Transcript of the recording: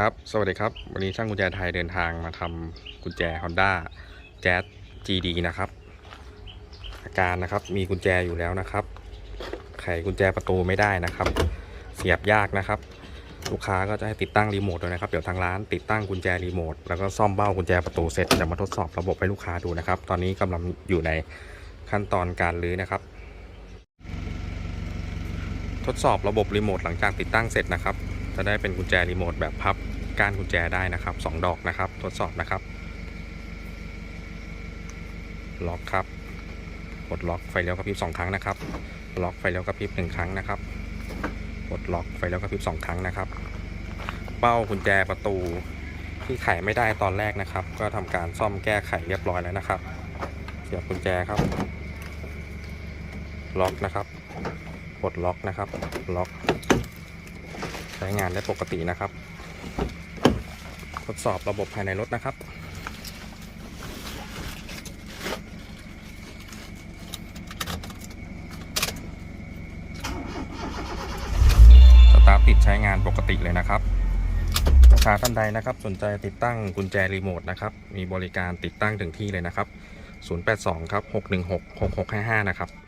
ครับ สวัสดีครับ วันนี้ช่างกุญแจไทยเดินทางมาทำกุญแจ Honda Jazz GD นะครับ อาการนะครับมีกุญแจอยู่แล้วนะครับ ไขกุญแจประตูไม่ได้นะครับ เสียบยากนะครับ ลูกค้าก็จะให้ติดตั้งรีโมทด้วยนะครับ เดี๋ยวทางร้านติดตั้งกุญแจรีโมทแล้วก็ซ่อมเบ้ากุญแจประตูเสร็จจะมาทดสอบระบบให้ลูกค้าดูนะครับ ตอนนี้กำลังอยู่ในขั้นตอนการรื้อนะครับ ทดสอบระบบรีโมทหลังจากติดตั้งเสร็จนะครับ จะได้เป็นกุญแจรีโมทแบบพับก้านกุญแจได้นะครับสองดอกนะครับ ทดสอบนะครับ ล็อกครับ กดล็อกไฟเลี้ยวกระพริบสองครั้งนะครับ ล็อกไฟเลี้ยวกระพริบหนึ่งครั้งนะครับ กดล็อกไฟเลี้ยวกระพริบสองครั้งนะครับ เป้ากุญแจประตูที่ไขไม่ได้ตอนแรกนะครับ ก็ทำการซ่อมแก้ไขเรียบร้อยแล้วนะครับ เสียบกุญแจครับ ล็อกนะครับ กดล็อกนะครับล็อก ใช้งานได้ปกตินะครับ ทดสอบระบบภายในรถนะครับสตาร์ทติดใช้งานปกติเลยนะครับลูกค้าท่านใดนะครับ สนใจติดตั้งกุญแจรีโมทนะครับมีบริการติดตั้งถึงที่เลยนะครับ 082 ครับ 616 6655 นะครับ